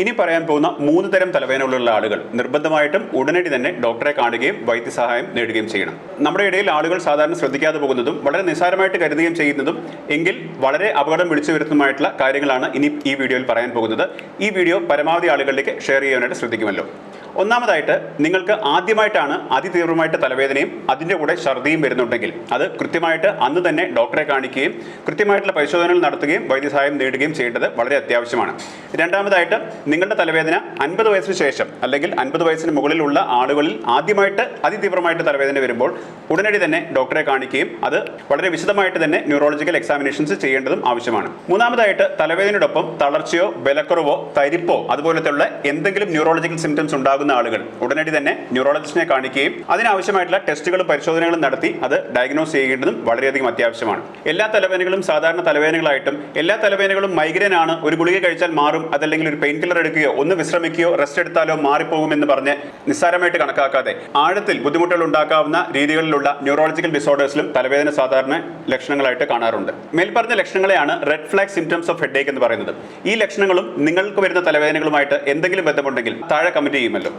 ഇനി പറയാൻ പോകുന്ന മൂന്ന് തരം തലവേദനകളുള്ള ആളുകൾ. നിർബന്ധമായിട്ടും ഉടനടി തന്നെ ഡോക്ടറെ കാണുകയും വൈദ്യസഹായം നേടുകയും ചെയ്യണം. നമ്മുടെ ഇടയിൽ ആളുകൾ സാധാരണ ശ്രദ്ധിക്കാതെ പോകുന്നതും വളരെ നിസ്സാരമായിട്ട് കരുതുകയും ചെയ്യുന്നതും എങ്കിൽ വളരെ അപകടം വിളിച്ചു വരുത്തുന്നതുമായിട്ടുള്ള കാര്യങ്ങളാണ് ഇനി ഈ വീഡിയോയിൽ പറയാൻ പോകുന്നത്. ഈ വീഡിയോ പരമാവധി ആളുകളിലേക്ക് ഷെയർ ചെയ്യാനായിട്ട് ശ്രദ്ധിക്കുമല്ലോ. ഒന്നാമതായിട്ട് നിങ്ങൾക്ക് ആദ്യമായിട്ടാണ് അതിതീവ്രമായിട്ട് തലവേദനയും അതിന്റെ കൂടെ ഛർദിയും വരുന്നുണ്ടെങ്കിൽ അത് കൃത്യമായിട്ട് അന്ന് തന്നെ ഡോക്ടറെ കാണിക്കുകയും കൃത്യമായിട്ടുള്ള പരിശോധനകൾ നടത്തുകയും വൈദ്യസഹായം നേടുകയും ചെയ്യേണ്ടത് വളരെ അത്യാവശ്യമാണ്. രണ്ടാമതായിട്ട് നിങ്ങളുടെ തലവേദന അൻപത് വയസ്സിന് ശേഷം അല്ലെങ്കിൽ അൻപത് വയസ്സിന് മുകളിലുള്ള ആളുകളിൽ ആദ്യമായിട്ട് അതിതീവ്രമായിട്ട് തലവേദന വരുമ്പോൾ ഉടനടി തന്നെ ഡോക്ടറെ കാണിക്കുകയും അത് വളരെ വിശദമായിട്ട് തന്നെ ന്യൂറോളജിക്കൽ എക്സാമിനേഷൻസ് ചെയ്യേണ്ടതും ആവശ്യമാണ്. മൂന്നാമതായിട്ട് തലവേദനയോടൊപ്പം തളർച്ചയോ ബലക്കുറവോ തരിപ്പോ അതുപോലത്തെയുള്ള എന്തെങ്കിലും ന്യൂറോളജിക്കൽ സിംറ്റംസ് ഉണ്ടാകുന്ന ആളുകൾ. ഉടനടി തന്നെ ന്യൂറോളജിസ്റ്റിനെ കാണിക്കുകയും അതിനാവശ്യമായിട്ടുള്ള ടെസ്റ്റുകളും പരിശോധനകളും നടത്തി അത് ഡയഗ്നോസ് ചെയ്യേണ്ടതും വളരെയധികം അത്യാവശ്യമാണ്. എല്ലാ തലവേദനകളും സാധാരണ തലവേദനകളായിട്ടും എല്ലാ തലവേദനകളും മൈഗ്രൈൻ ആണ്. ഒരു ഗുളിക കഴിച്ചാൽ മാറും അതല്ലെങ്കിൽ ഒരു പെയിൻ കില്ലർ എടുക്കുകയോ ഒന്ന് വിശ്രമിക്കുകയോ റെസ്റ്റ് എടുത്താലോ മാറിപ്പോകുമെന്ന് പറഞ്ഞ് നിസ്സാരമായിട്ട് കണക്കാക്കാതെ ആഴത്തിൽ ബുദ്ധിമുട്ടുകൾ ഉണ്ടാക്കാവുന്ന രീതികളിലുള്ള ന്യൂറോളജിക്കൽ ഡിസോർഡേഴ്സിലും തലവേദന സാധാരണ ലക്ഷണങ്ങളായിട്ട് കാണാറുണ്ട്. മേൽപ്പറഞ്ഞ ലക്ഷണങ്ങളെയാണ് red flag symptoms of headache എന്ന് പറയുന്നത്. ഈ ലക്ഷണങ്ങളും നിങ്ങൾക്ക് വരുന്ന തലവേദനകളുമായിട്ട് എന്തെങ്കിലും ബന്ധമുണ്ടെങ്കിൽ താഴെ കമന്റ് ചെയ്യുമല്ലോ.